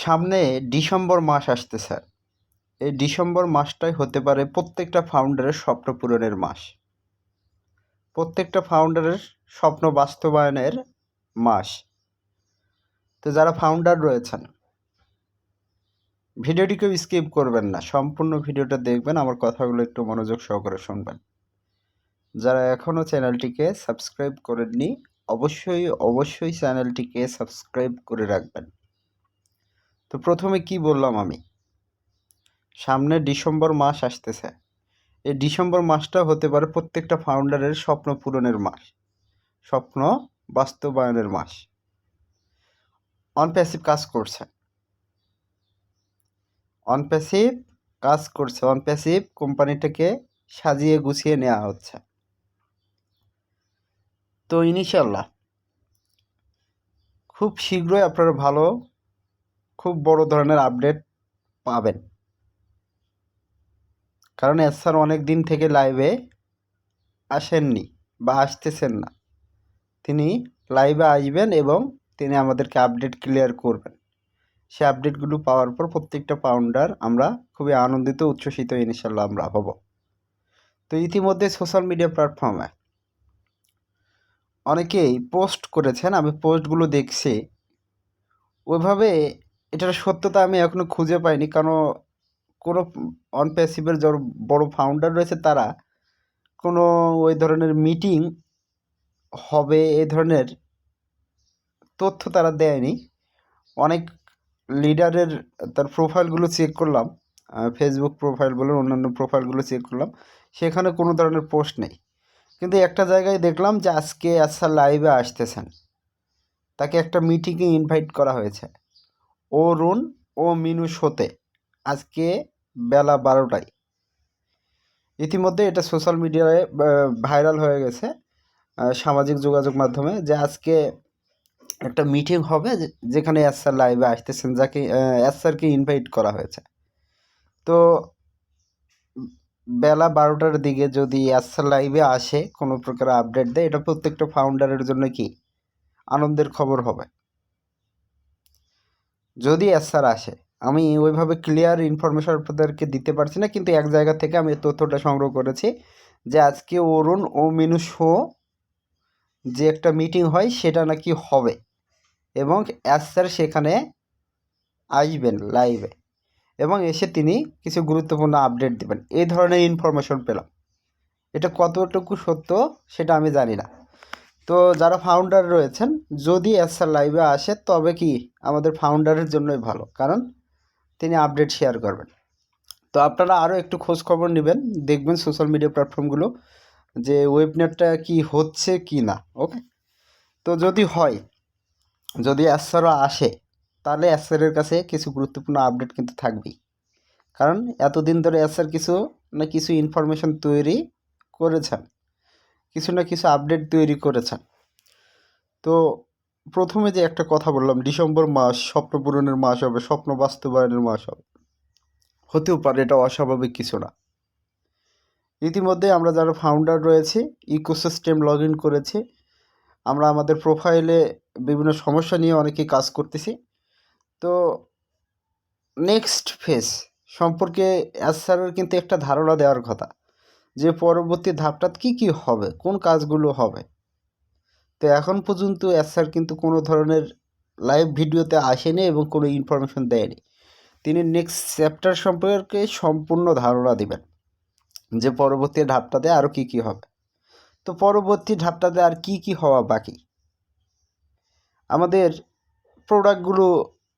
সামনে ডিসেম্বর মাস আসতেছে এই ডিসেম্বর মাসটাই হতে পারে প্রত্যেকটা ফাউন্ডারের স্বপ্ন পূরণের মাস। প্রত্যেকটা ফাউন্ডারের স্বপ্ন বাস্তবায়নের মাস। তো যারা ফাউন্ডার রয়েছেন ভিডিওটিকেও স্কিপ করবেন না, সম্পূর্ণ ভিডিওটা দেখবেন, আমার কথাগুলো একটু মনোযোগ সহকারে শুনবেন। যারা এখনও চ্যানেলটিকে সাবস্ক্রাইব করেননি, অবশ্যই অবশ্যই চ্যানেলটিকে সাবস্ক্রাইব করে রাখবেন। তো প্রথমে কি বললাম আমি? সামনে ডিসেম্বর মাস আসতেছে। এই ডিসেম্বর মাসটা হতে পারে প্রত্যেকটা ফাউন্ডারের স্বপ্ন পূরণের মাস, স্বপ্ন বাস্তবায়নের মাস। অনপ্যাসিভ কাজ করছে। অনপ্যাসিভ কাজ করছে। অনপ্যাসিভ কোম্পানিটাকে সাজিয়ে গুছিয়ে নেওয়া হচ্ছে। তো ইনশাল্লাহ খুব শীঘ্রই আপনারা ভালো খুব বড় ধরনের আপডেট পাবেন। কারণ এস স্যার অনেক দিন থেকে লাইভে আসেননি বা আসতেছেন না। তিনি লাইভে আসবেন এবং তিনি আমাদেরকে আপডেট ক্লিয়ার করবেন। সে আপডেটগুলো পাওয়ার পর প্রত্যেকটা পাউন্ডার আমরা খুবই আনন্দিত, উচ্ছ্বসিত ইনশাল্লাহ আমরা হব। তো ইতিমধ্যে সোশ্যাল মিডিয়া প্ল্যাটফর্মে অনেকেই পোস্ট করেছেন, আমি পোস্টগুলো দেখছি। ওইভাবে এটার সত্যতা আমি এখনও খুঁজে পাইনি, কারণ কোনো অনপ্যাসিভের যারা বড় ফাউন্ডার রয়েছে তারা, কোনো ওই ধরনের মিটিং হবে, এ ধরনের তথ্য তারা দেয়নি। অনেক লিডারের তার প্রোফাইলগুলো চেক করলাম ফেসবুক প্রোফাইল বলুন, অন্যান্য প্রোফাইলগুলো চেক করলাম, সেখানে কোনো ধরনের পোস্ট নেই। কিন্তু একটা জায়গায় দেখলাম যে আজকে আচ্ছা লাইভে আসতেছেন, তাকে একটা মিটিংয়ে ইনভাইট করা হয়েছে। রুন ও মিনু শোতে। আজকে বেলা বারোটায়। ইতিমধ্যে এটা সোশ্যাল মিডিয়ায় ভাইরাল হয়ে গেছে সামাজিক যোগাযোগ মাধ্যমে যে আজকে একটা মিটিং হবে যেখানে এসআর লাইভে আসতেছেন, যাকে এস স্যারকে ইনভাইট করা হয়েছে। তো বেলা বারোটার দিকে যদি এসআর লাইভে আসে, কোনো প্রকার আপডেট দেয়, এটা প্রত্যেকটা ফাউন্ডারের জন্য কি? আনন্দের খবর হবে। যদি এসআর আসে, আমি ওইভাবে ক্লিয়ার ইনফরমেশন আপনাদেরকে দিতে পারছি না, কিন্তু এক জায়গা থেকে আমি তথ্যটা সংগ্রহ করেছি যে আজকে অরুণ ও মিনু শো যে একটা মিটিং হয়, সেটা নাকি হবে এবং স্যার সেখানে আসবেন লাইভে এবং এসে তিনি কিছু গুরুত্বপূর্ণ আপডেট দেবেন। এই ধরনের ইনফরমেশন পেলাম। এটা কতটুকু সত্য, সেটা আমি জানি না। তো যারা ফাউন্ডার রয়েছেন, যদি এস স্যার লাইভে আসে, তবে কি আমাদের ফাউন্ডারের জন্যই ভালো? কারণ তিনি আপডেট শেয়ার করবেন। তো আপনারা আরও একটু খোঁজ খবর নেবেন, দেখবেন সোশ্যাল মিডিয়া প্ল্যাটফর্মগুলো যে ওয়েবনেটটা কি হচ্ছে কি না ওকে তো যদি হয়, যদি অ্যাসারও আসে, তাহলে অ্যাসারের কাছে কিছু গুরুত্বপূর্ণ আপডেট কিন্তু থাকবেই। কারণ এতদিন ধরে অ্যাসার কিছু না কিছু ইনফরমেশন তৈরি করেছেন। কিছু না কিছু আপডেট তৈরি করেছেন। তো প্রথমে যে একটা কথা বললাম, ডিসেম্বর মাস স্বপ্ন পূরণের মাস হবে, স্বপ্ন বাস্তবায়নের মাস হবে। হতেও পারে এটা অস্বাভাবিক কিছু না। ইতিমধ্যে আমরা যারা ফাউন্ডার রয়েছে ইকোসিস্টেম লগ ইন করেছি, আমরা আমাদের প্রোফাইলে বিভিন্ন সমস্যা নিয়ে অনেকেই কাজ করতেছি। তো নেক্সট ফেজ সম্পর্কে অ্যাজ স্যারের কিন্তু একটা ধারণা দেওয়ার কথা। যে পরবর্তী ধাপটা কী কী হবে? কোন কাজগুলো হবে? তো এখন পর্যন্ত অ্যাজ স্যার কিন্তু কোনো ধরনের লাইভ ভিডিওতে আসেনি এবং কোনো ইনফরমেশন দেয়নি। তিনি নেক্সট চ্যাপ্টার সম্পর্কে সম্পূর্ণ ধারণা দিবেন যে পরবর্তী ধাপটাতে আরও কী কী হবে। তো পরবর্তী ধাপটাতে আর কি কি হওয়া বাকি? আমাদের প্রোডাক্টগুলো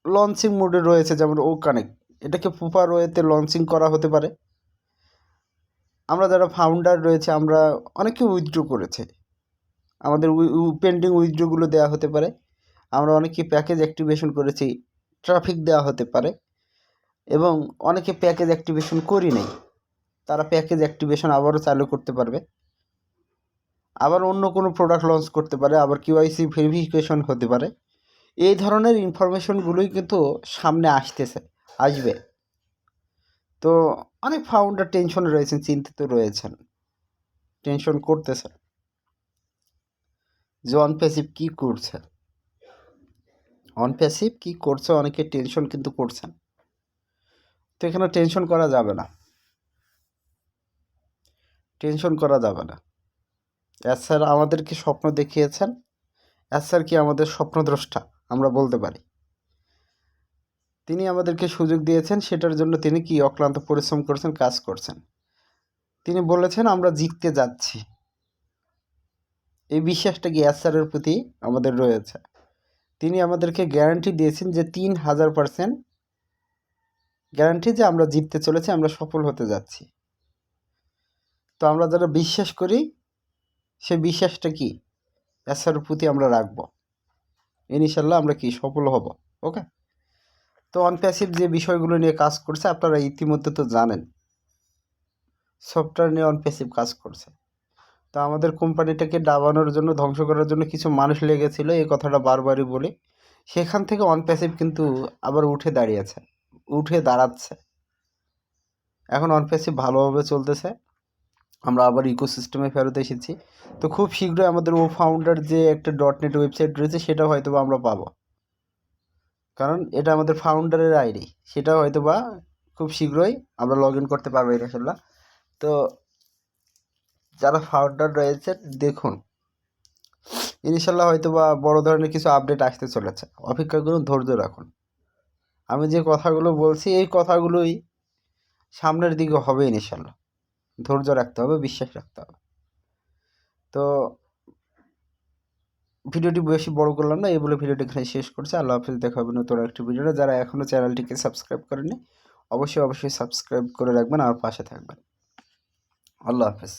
লঞ্চিং মোডে রয়েছে, যেমন ও কানেক্ট এটাকে প্রপার ওয়েতে লঞ্চিং করা হতে পারে। আমরা যারা ফাউন্ডার রয়েছে, আমরা অনেকে উইথড্র করেছে। আমাদের পেন্ডিং উইথড্রগুলো দেওয়া হতে পারে। আমরা অনেকে প্যাকেজ অ্যাক্টিভেশন করেছি ট্রাফিক দেওয়া হতে পারে। এবং অনেকে প্যাকেজ অ্যাক্টিভেশন করি নাই। তারা প্যাকেজ অ্যাক্টিভেশন আবারও চালু করতে পারবে। আবার অন্য কোনো প্রোডাক্ট লঞ্চ করতে পারে, আবার কিউআইসি ভেরিফিকেশন হতে পারে। এই ধরনের ইনফরমেশনগুলোই কিন্তু সামনে আসতেছে, আসবে। তো অনেক ফাউন্ডার টেনশনে রয়েছেন, চিন্তিত রয়েছেন টেনশন করতেছে যে অনপ্যাসিভ কী করছে? অনপ্যাসিভ কী করছে? অনেকে টেনশন কিন্তু করছেন। তো এখানে টেনশন করা যাবে না। টেনশন করা যাবে না। এস স্যার আমাদেরকে স্বপ্ন দেখিয়েছেন। এস স্যার কি আমাদের স্বপ্নদ্রষ্টা? আমরা বলতে পারি। তিনি আমাদেরকে সুযোগ দিয়েছেন, সেটার জন্য তিনি কি অক্লান্ত পরিশ্রম করছেন, কাজ করছেন। তিনি বলেছেন, আমরা জিততে যাচ্ছি। এই বিশ্বাসটা কি স্যারের প্রতি আমাদের রয়েছে? তিনি আমাদেরকে গ্যারান্টি দিয়েছেন যে তিন হাজার পার্সেন্ট গ্যারান্টি যে আমরা জিততে চলেছি, আমরা সফল হতে যাচ্ছি। তো আমরা যারা বিশ্বাস করি সে বিশ্বাসটা কি এসআর প্রতি আমরা রাখব? ইনশাল্লাহ আমরা কি সফল হব? ওকে? তো অনপ্যাসিভ যে বিষয়গুলো নিয়ে কাজ করছে, আপনারা ইতিমধ্যে তো জানেন। সফটওয়্যার নিয়ে অনপ্যাসিভ কাজ করছে। তো আমাদের কোম্পানিটাকে ডাবানোর জন্য, ধ্বংস করার জন্য কিছু মানুষ লেগেছিল, এই কথাটা বারবারই বলি। সেখান থেকে অনপ্যাসিভ কিন্তু আবার উঠে দাঁড়িয়েছে, উঠে দাঁড়াচ্ছে। এখন অনপ্যাসিভ ভালোভাবে চলতেছে। আমরা আবার ইকোসিস্টেমে ফেরত এসেছি। তো খুব শীঘ্রই আমাদের ও ফাউন্ডার যে একটা ডট নেট ওয়েবসাইট রয়েছে সেটা হয়তো আমরা পাবো। কারণ এটা আমাদের ফাউন্ডারের আইডি সেটা হয়তো বা খুব শীঘ্রই আমরা লগ ইন করতে পারব ইনশাল্লাহ তো যারা ফাউন্ডার রয়েছে, দেখুন ইনশাল্লাহ হয়তো বা বড় ধরনের কিছু আপডেট আসতে চলেছে। অপেক্ষা করুন ধৈর্য রাখুন। আমি যে কথাগুলো বলছি, এই কথাগুলোই সামনের দিকে হবে ইনশাল্লাহ ধৈর্য রাখতে হবে, বিশ্বাস রাখতে হবে। তো ভিডিওটি বেশি বড় করলাম না, এই বলে ভিডিওটি এখানে শেষ করছি। আল্লাহ হাফিজ, দেখা হবে নতুন একটি ভিডিওটা যারা এখনও চ্যানেলটিকে সাবস্ক্রাইব করেনি অবশ্যই অবশ্যই সাবস্ক্রাইব করে রাখবেন আর পাশে থাকবেন। আল্লাহ হাফিজ।